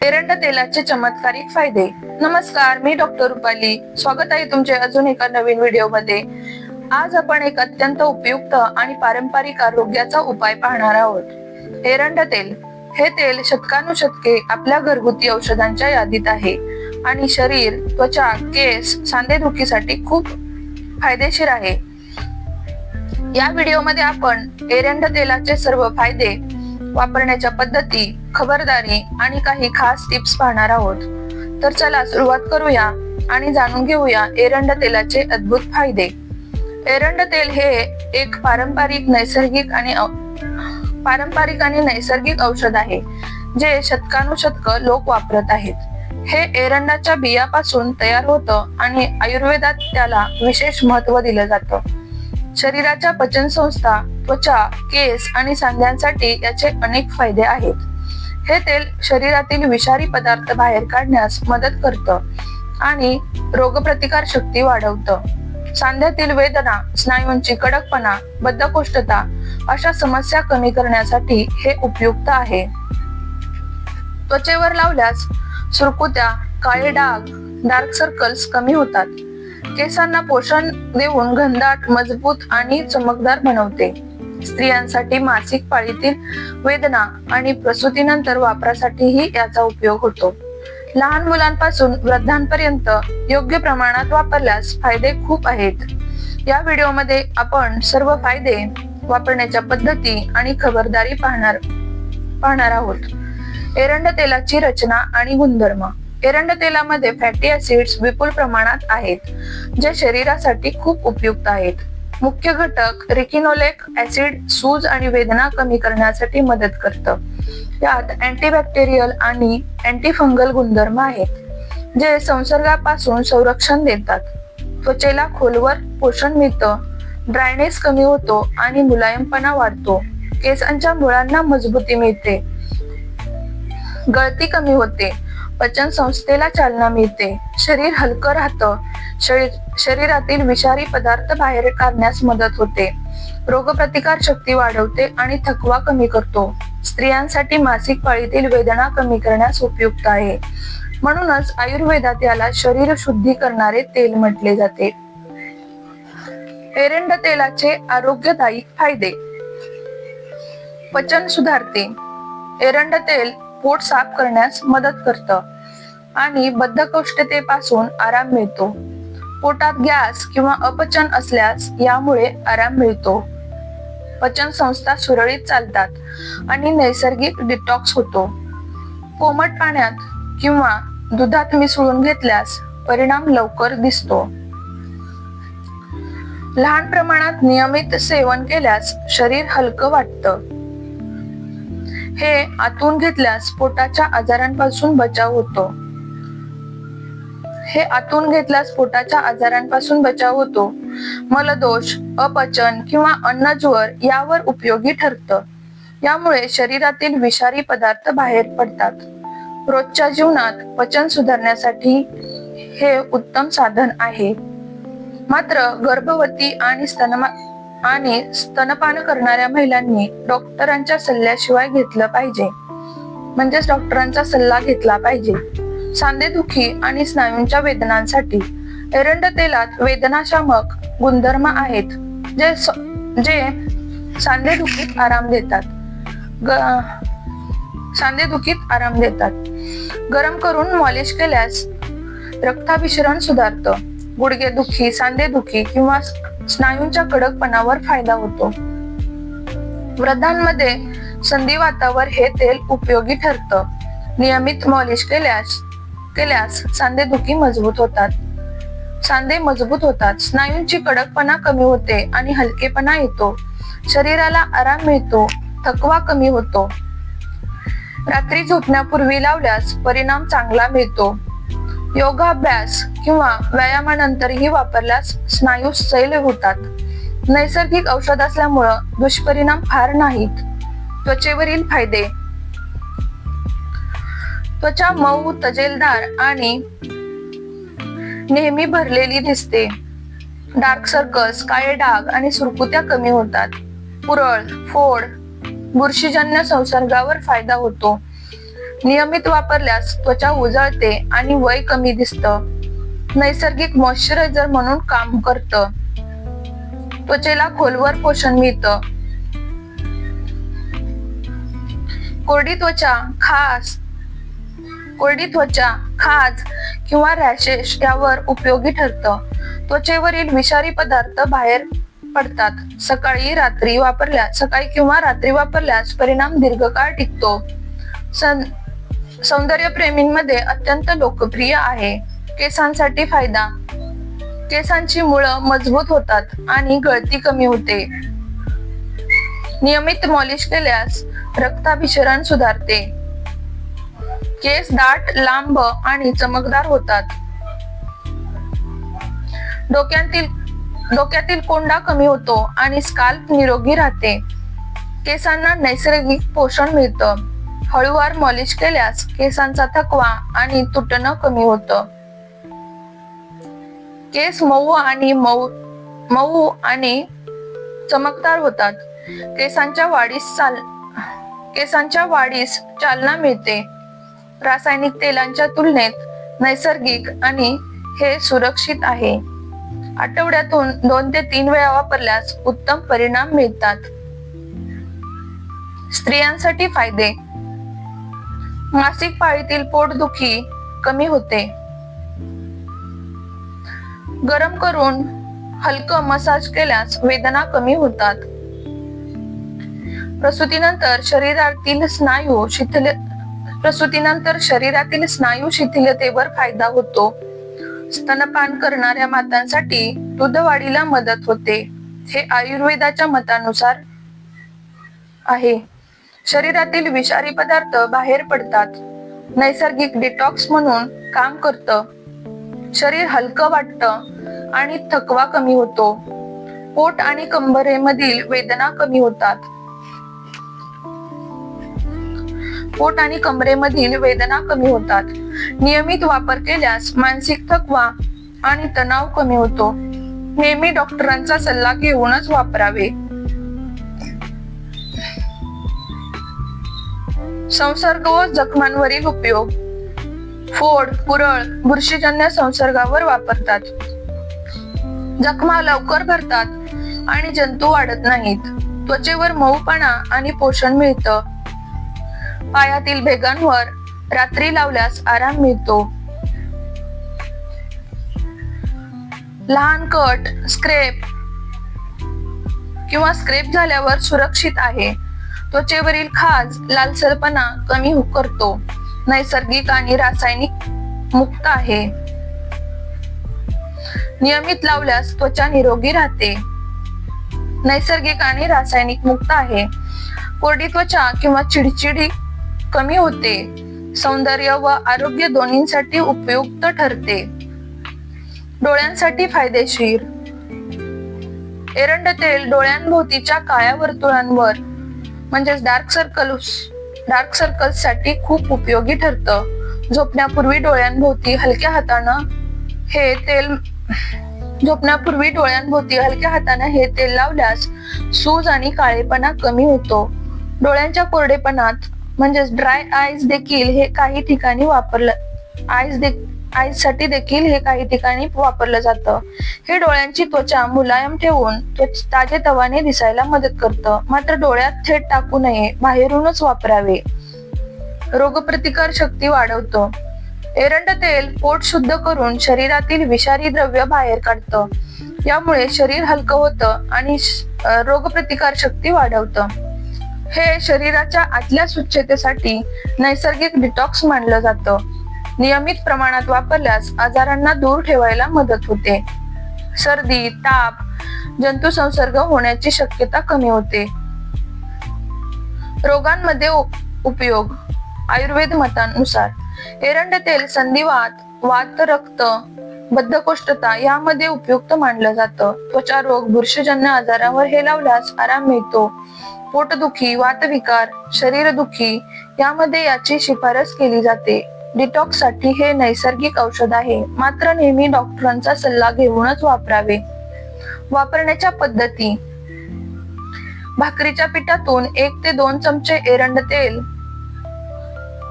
एरंड तेलाचे चमत्कारिक फायदे. नमस्कार मी डॉक्टर रुपाली. स्वागत आहे तुमचे अजून एका नवीन व्हिडिओमध्ये आज आपण एक अत्यंत उपयुक्त आणि पारंपरिक आरोग्याचा उपाय पाहणार आहोत. एरंड तेल. हे तेल शतकानुशतके आपल्या घरगुती औषधांच्या यादीत आहे आणि शरीर त्वचा केस सांधेदुखीसाठी खूप फायदेशीर आहे. या व्हिडिओमध्ये आपण एरंड तेलाचे सर्व फायदे वापरण्याच्या पद्धती खबरदारी आणि काही खास टिप्स पाहणार आहोत. तर चला सुरुवात करूया आणि जाणून घेऊया एरंड तेलाचे अद्भुत फायदे. एरंड तेल हे एक पारंपरिक नैसर्गिक आणि पारंपरिक आणि नैसर्गिक औषध आहे जे शतकानुशतक लोक वापरत आहेत. हे एरंडाच्या बियापासून तयार होतं आणि आयुर्वेदात त्याला विशेष महत्त्व दिलं जातं. शरीराच्या पचन संस्था त्वचा केस आणि सांध्यांसाठी याचे अनेक फायदे आहेत. हे तेल शरीरातील विषारी पदार्थ बाहेर काढण्यास मदत करतं आणि रोगप्रतिकार शक्ती वाढवतं. सांध्यातील वेदना स्नायूंची कडकपणा बद्धकोष्ठता अशा समस्या कमी करण्यासाठी हे उपयुक्त आहे. त्वचेवर लावल्यास सुरकुत्या काळे डाग डार्क सर्कल्स कमी होतात. केसांना पोषण देऊन घनदाट मजबूत आणि चमकदार बनवते. स्त्रियांसाठी मासिक पाळीतील वेदना आणि प्रसूतीनंतर वापरासाठीही याचा उपयोग होतो. लहान मुलांपासून वृद्धांपर्यंत योग्य प्रमाणात वापरल्यास फायदे खूप आहेत. या व्हिडिओमध्ये आपण सर्व फायदे वापरण्याच्या पद्धती आणि खबरदारी पाहणार पाहणार आहोत. एरंड तेलाची रचना आणि गुणधर्म. एरंड तेलामध्ये फॅटी ऍसिड्स विपुल प्रमाणात आहेत जे शरीरासाठी खूप उपयुक्त आहेत. मुख्य घटक रिकिनोलेक ऍसिड सूज आणि वेदना कमी करण्यासाठी मदत करतं. यात अँटीबॅक्टेरियल आणि अँटीफंगल गुणधर्म आहेत जे संसर्गापासून संरक्षण देतात. त्वचेला खोलवर पोषण मिळतं ड्रायनेस कमी होतो आणि मुलायमपणा वाढतो. केसांच्या मुळांना मजबूती मिळते. गळती कमी होते. पचन संस्थेला चालना मिळते. शरीर हलकं राहतं. शरीर शरीरातील विषारी पदार्थ बाहेर काढण्यास मदत होते. रोगप्रतिकार शक्ती वाढवते आणि थकवा कमी करतो. स्त्रियांसाठी मासिक पाळीतील वेदना कमी करण्यास उपयुक्त आहे. म्हणूनच आयुर्वेदात याला शरीर शुद्धी करणारे तेल म्हटले जाते. एरंड तेलाचे आरोग्यदायी फायदे. पचन सुधारते. एरंड तेल पोट साफ करण्यास मदत करतं. आणि बद्धकोष्ठतेपासून आराम मिळतो. पोटात गॅस किंवा अपचन असल्यास यामुळे आराम मिळतो. पचन संस्था सुरळीत चालतात आणि नैसर्गिक डिटॉक्स होतो. कोमट पाण्यात किंवा दुधात मिसळून घेतल्यास परिणाम लवकर दिसतो. लहान प्रमाणात नियमित सेवन केल्यास शरीर हलकं वाटतं. हे आतून घेतल्यास पोटाच्या आजारांपासून बचाव होतो. हे आतून घेतल्यास पोटाच्या आजारांपासून बचाव होतो. मलदोष अपचन किंवा अन्नज्वर यावर उपयोगी ठरतं. यामुळे शरीरातील विषारी पदार्थ बाहेर पडतात. रोजच्या जीवनात पचन सुधारण्यासाठी हे उत्तम साधन आहे. मात्र गर्भवती आणि स्तनमा आणि स्तनपान करणाऱ्या महिलांनी डॉक्टरांच्या सल्ल्याशिवाय घेतलं पाहिजे. म्हणजेच डॉक्टरांचा सल्ला घेतला पाहिजे. सांधेदुखी आणि स्नायूंच्या वेदनांसाठी एरंड तेलात वेदनाशामक गुणधर्म आहेत जे जे सांधेदुखीत आराम देतात. ग- सांधेदुखीत आराम देतात. गरम करून मॉलिश केल्यास रक्ताभिसरण सुधारतं. गुडघेदुखी सांधेदुखी किंवा स्नायूंच्या कडकपणावर फायदा होतो. वृद्धांमध्ये संधिवातावर हे तेल उपयोगी ठरतं. नियमित मॉलिश केल्यास केल्यास सांधेदुखी मजबूत होतात. सांधे मजबूत होतात. स्नायूंची कडकपणा कमी होते आणि हलकेपणा येतो. शरीराला आराम मिळतो थकवा कमी होतो. रात्री झोपण्यापूर्वी लावल्यास परिणाम चांगला मिळतो. योगाभ्यास किंवा व्यायामानंतरही वापरल्यास स्नायू सैल होतात. नैसर्गिक औषध असल्यामुळं दुष्परिणाम फार नाहीत. त्वचेवरील फायदे. त्वचा मऊ तजेलदार आणि नेहमी भरलेली दिसते. डार्क सर्कल्स काळे डाग आणि सुरकुत्या कमी होतात. पुरळ फोड बुरशीजन्य संसर्गावर फायदा होतो. नियमित वापरल्यास त्वचा उजळते आणि वय कमी दिसतं. नैसर्गिक मॉइश्चरायझर म्हणून काम करतं. त्वचेला खोलवर पोषण मिळतं. कोरडी त्वचा खास कोरडी त्वचा खाज किंवा रॅशेस यावर उपयोगी ठरतं. त्वचेवरील विषारी पदार्थ बाहेर पडतात. सकाळी रात्री वापरल्यास सकाळी किंवा रात्री वापरल्यास परिणाम दीर्घकाळ टिकतो. सं- सौंदर्यप्रेमींमध्ये अत्यंत लोकप्रिय आहे. केसांसाठी फायदा. केसांची मुळं मजबूत होतात आणि गळती कमी होते. नियमित मॉलिश केल्यास रक्ताभिसरण सुधारते. केस दाट लांब आणि चमकदार होतात. डोक्यातील डोक्यातील कोंडा कमी होतो आणि स्काल्प निरोगी राहते. केसांना नैसर्गिक पोषण मिळतं. हळूवार मॉलिश केल्यास केसांचा थकवा आणि तुटणं कमी होतं. केस मऊ आणि मऊ मऊ आणि चमकदार होतात. केसांच्या वाढीस चाल केसांच्या वाढीस चालना मिळते. रासायनिक तेलांच्या तुलनेत नैसर्गिक आणि हे सुरक्षित आहे. आठवड्यातून दोन ते तीन वेळा वापरल्यास उत्तम परिणाम मिळतात. स्त्रियांसाठी फायदे. मासिक पाळीतील पोटदुखी कमी होते. गरम करून हलकं मसाज केल्यास वेदना कमी होतात. प्रसूतीनंतर शरीरातील स्नायू शिथिल प्रसूतीनंतर शरीरातील स्नायू शिथिलतेवर फायदा होतो. स्तनपान करणाऱ्या मातांसाठी दूध वाढीला मदत होते. हे आयुर्वेदाच्या मतानुसार आहे. शरीरातील विषारी पदार्थ बाहेर पडतात. नैसर्गिक डिटॉक्स म्हणून काम करतं. शरीर हलकं वाटतं आणि थकवा कमी होतो. पोट आणि कंबरेमधील वेदना कमी होतात. पोट आणि कमरेमधील वेदना कमी होतात. नियमित वापर केल्यास मानसिक थकवा आणि तणाव कमी होतो. नेहमी डॉक्टरांचा सल्ला घेऊनच वापरावे. संसर्ग व जखमांवरील उपयोग. फोड पुरळ बुरशीजन्य संसर्गावर वापरतात. जखमा लवकर भरतात आणि जंतू वाढत नाहीत. त्वचेवर मऊपणा आणि पोषण मिळतं. पायातील भेगांवर रात्री लावल्यास आराम मिळतो. लहान कट स्क्रेप किंवा स्क्रेप झाल्यावर सुरक्षित आहे. त्वचेवरील खाज लालसरपणा कमी हो- करतो. नैसर्गिक आणि रासायनिक मुक्त आहे. नियमित लावल्यास त्वचा निरोगी राहते. नैसर्गिक आणि रासायनिक मुक्त आहे. कोरडी त्वचा किंवा चिडचिडी कमी होते. सौंदर्य व आरोग्य दोन्हींसाठी उपयुक्त ठरते. डोळ्यांसाठी फायदेशीर. एरंड तेल डोळ्यांभोवतीच्या काळ्या वर्तुळांवर म्हणजेच डार्क सर्कल डार्क सर्कल्ससाठी खूप उपयोगी ठरतं. झोपण्यापूर्वी डोळ्यांभोवती हलक्या हातानं हे तेल झोपण्यापूर्वी डोळ्यांभोवती हलक्या हाताने हे तेल लावल्यास सूज आणि काळेपणा कमी होतो. डोळ्यांच्या कोरडेपणात म्हणजेच ड्राय आईज देखील हे काही ठिकाणी वापरलं आईज आईज साठी देखील हे काही ठिकाणी वापरलं जातं. हे डोळ्यांची त्वचा मुलायम ठेवून त्वच- ताजे तवाने दिसायला मदत करतं. मात्र डोळ्यात थेट टाकू नये बाहेरूनच वापरावे. रोगप्रतिकार शक्ती वाढवतं. एरंड तेल पोट शुद्ध करून शरीरातील विषारी द्रव्य बाहेर काढतं. यामुळे शरीर हलकं होतं आणि रोगप्रतिकार शक्ती वाढवतं. हे शरीराच्या आतल्या स्वच्छतेसाठी नैसर्गिक डिटॉक्स मानलं जातं. नियमित प्रमाणात वापरल्यास आजारांना दूर ठेवायला मदत होते. सर्दी ताप जंतू संसर्ग होण्याची शक्यता कमी होते. रोगांमध्ये उपयोग. आयुर्वेद मतानुसार एरंड तेल संधिवात वात रक्त बद्धकोष्ठता यामध्ये उपयुक्त मानलं जातं. त्वचा रोग बुरशीजन्य आजारावर हे लावल्यास आराम मिळतो. पोटदुखी वातविकार शरीरदुखी यामध्ये याची शिफारस केली जाते. डिटॉक्ससाठी हे नैसर्गिक औषध आहे. मात्र नेहमी डॉक्टरांचा सल्ला घेऊनच वापरावे. वापरण्याच्या पद्धती. भाकरीच्या पिठातून एक ते दोन चमचे एरंड तेल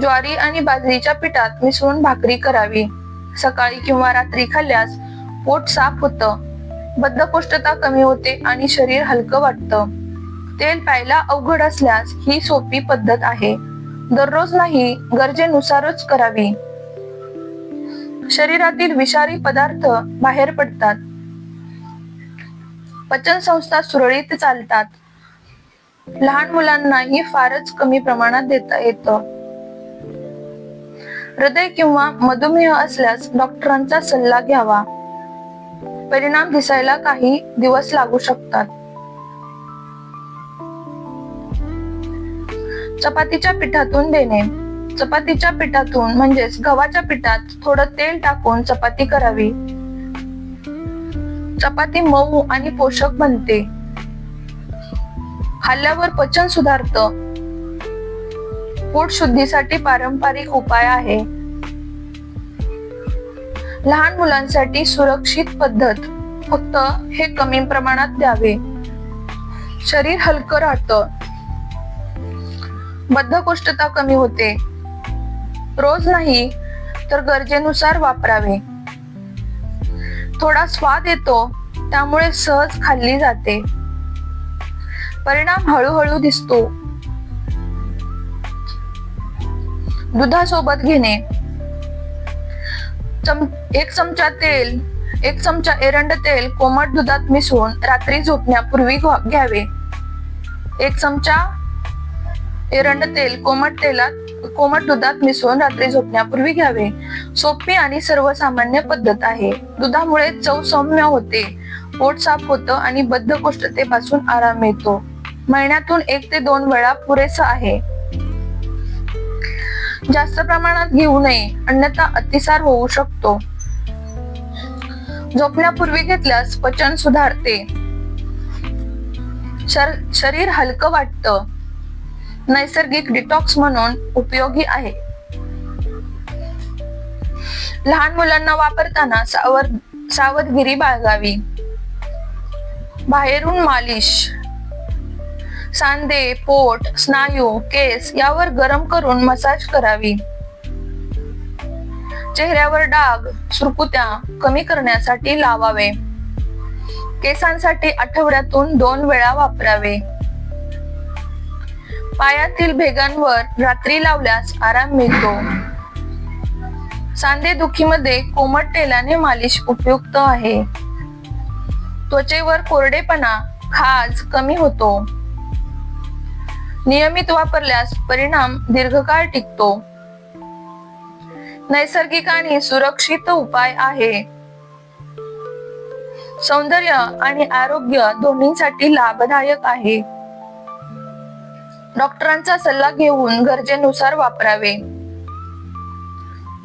ज्वारी आणि बाजरीच्या पिठात मिसळून भाकरी करावी. सकाळी किंवा रात्री खाल्ल्यास पोट साफ होतं बद्धकोष्ठता कमी होते आणि शरीर हलकं वाटतं. तेल प्यायला अवघड असल्यास ही सोपी पद्धत आहे. दररोज नाही गरजेनुसारच करावी. शरीरातील विषारी पदार्थ बाहेर पडतात. पचन संस्था सुरळीत चालतात. लहान मुलांनाही फारच कमी प्रमाणात देता येतं. हृदय किंवा मधुमेह असल्यास डॉक्टरांचा सल्ला घ्यावा. परिणाम दिसायला काही दिवस लागू शकतात. चपातीच्या पिठातून देणे. चपातीच्या पिठातून म्हणजेच गव्हाच्या पिठात थोडं तेल टाकून चपाती करावी. चपाती मऊ आणि पोषक बनते. खाल्ल्यावर पचन सुधारतं. पोट शुद्धीसाठी पारंपरिक उपाय आहे. लहान मुलांसाठी सुरक्षित पद्धत. फक्त हे कमी प्रमाणात द्यावे. शरीर हलकं राहतं. बद्धकोष्ठता कमी होते. रोज नाही तर गरजेनुसार वापरावे. थोडा स्वाद येतो त्यामुळे सहज खाल्ली जाते. परिणाम हळूहळू दिसतो. दुधासोबत घेणे. चम एक चमचा तेल एक चमचा एरंड तेल कोमट दुधात मिसळून रात्री झोपण्यापूर्वी घ्यावे. एक चमचा एरंड तेल कोमट तेलात कोमट दुधात मिसळून रात्री झोपण्यापूर्वी घ्यावे. सोपी आणि सर्वसामान्य पद्धत आहे. दुधामुळे चव सौम्य होते. पोट साफ होतं आणि बद्धकोष्ठतेपासून आराम मिळतो. महिन्यातून एक ते दोन वेळा पुरेसं आहे. जास्त प्रमाणात घेऊ नये. अन्यथा अतिसार होऊ शकतो. झोपण्यापूर्वी घेतल्यास पचन सुधारते. शर- शरीर हलकं वाटतं. नैसर्गिक डिटॉक्स म्हणून उपयोगी आहे. लहान मुलांना वापरताना सावध सावधगिरी बाळगावी. बाहेरून मालिश सांधे पोट स्नायू केस यावर गरम करून मसाज करावी. चेहऱ्यावर डाग सुरकुत्या कमी करण्यासाठी लावावे. केसांसाठी आठवड्यातून दोन वेळा वापरावे. पायातील भेगांवर रात्री लावल्यास आराम मिळतो. सांधे दुखीमध्ये कोमट तेलाने मालिश उपयुक्त आहे. त्वचेवर कोरडेपणा खाज कमी होतो. नियमित वापरल्यास परिणाम दीर्घकाळ टिकतो. नैसर्गिक आणि सुरक्षित उपाय आहे. सौंदर्य आणि आरोग्य दोन्हीसाठी लाभदायक आहे. डॉक्टरांचा सल्ला घेऊन गरजेनुसार वापरावे.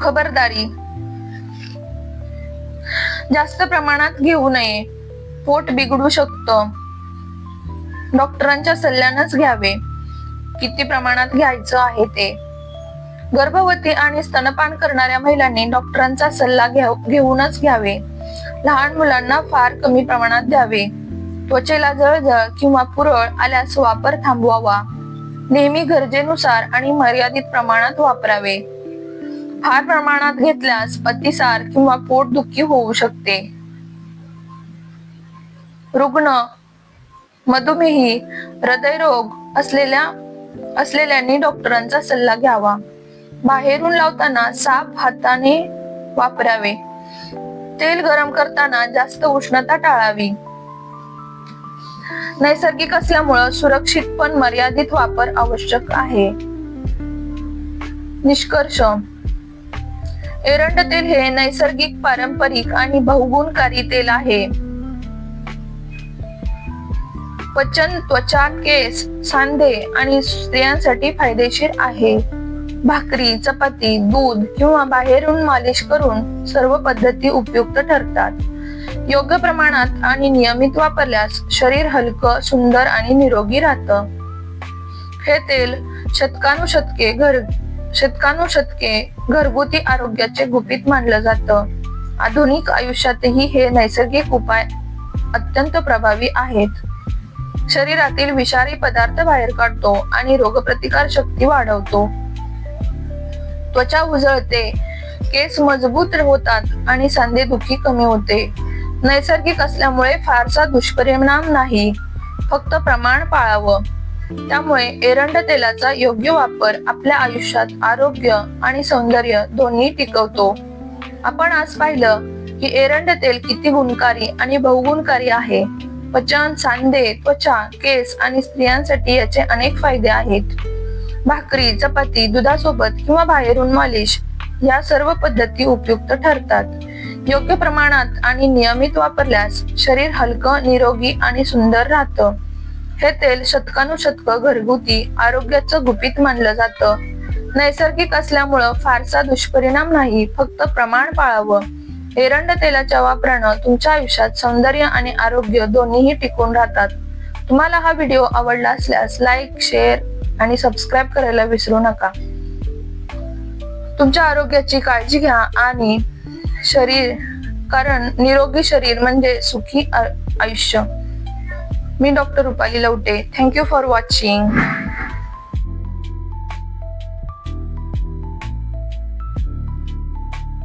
खबरदारी. जास्त प्रमाणात घेऊ नये. पोट बिघडू शकतं. डॉक्टरांच्या सल्ल्यानंच घ्यावे. किती प्रमाणात घ्यायचं आहे ते. गर्भवती आणि स्तनपान करणाऱ्या महिलांनी डॉक्टरांचा सल्ला घेऊनच घ्यावे. लहान मुलांना फार कमी प्रमाणात द्यावे. त्वचेला जळजळ किंवा पुरळ आल्यास वापर थांबवावा. नेहमी गरजेनुसार आणि मर्यादित प्रमाणात वापरावे. फार प्रमाणात घेतल्यास अतिसार किंवा पोटदुखी होऊ शकते. रुग्ण मधुमेही हृदयरोग असलेल्या असलेल्यांनी डॉक्टरांचा सल्ला घ्यावा. बाहेरून लावताना साफ हाताने वापरावे. तेल गरम करताना जास्त उष्णता टाळावी. नैसर्गिक असल्यामुळं सुरक्षित पण मर्यादित वापर आवश्यक आहे. निष्कर्ष. एरंड तेल हे नैसर्गिक पारंपरिक आणि बहुगुणकारी तेल आहे. पचन त्वचा केस सांधे आणि स्त्रियांसाठी फायदेशीर आहे. भाकरी चपाती दूध किंवा बाहेरून मालिश करून सर्व पद्धती उपयुक्त ठरतात. योग्य प्रमाणात आणि नियमित वापरल्यास शरीर हलकं सुंदर आणि निरोगी राहतं. हे तेल शतकानुशतके घर शतकानुशतके घरगुती आरोग्याचे गुपित मानलं जातं. आधुनिक आयुष्यातही हे नैसर्गिक उपाय अत्यंत प्रभावी आहेत. शरीरातील विषारी पदार्थ बाहेर काढतो आणि रोगप्रतिकार शक्ती वाढवतो. त्वचा उजळते केस मजबूत होतात आणि सांधेदुखी कमी होते. नैसर्गिक असल्यामुळे फारसा दुष्परिणाम नाही. फक्त प्रमाण पाळावं. त्यामुळे एरंड तेलाचा योग्य वापर आपल्या आयुष्यात आरोग्य आणि सौंदर्य दोन्ही टिकवतो. आपण आज पाहिलं की एरंड तेल किती गुणकारी आणि बहुगुणकारी आहे. पचन सांधे त्वचा केस आणि स्त्रियांसाठी याचे अनेक फायदे आहेत. भाकरी चपाती दुधासोबत किंवा बाहेरून मालिश या सर्व पद्धती उपयुक्त ठरतात. योग्य प्रमाणात आणि नियमित वापरल्यास शरीर हलकं निरोगी आणि सुंदर राहतं. हे तेल शतकानुशतक घरगुती आरोग्याचं गुपित मानलं जातं. नैसर्गिक असल्यामुळं फारसा दुष्परिणाम नाही फक्त प्रमाण पाळावं. एरंड तेलाच्या वापरानं तुमच्या आयुष्यात सौंदर्य आणि आरोग्य दोन्हीही टिकून राहतात. तुम्हाला हा व्हिडिओ आवडला असल्यास लाईक शेअर आणि सबस्क्राईब करायला विसरू नका. तुमच्या आरोग्याची काळजी घ्या आणि शरीर कारण निरोगी शरीर म्हणजे सुखी आयुष्य. मी doctor Rupali Lavate. Thank you for watching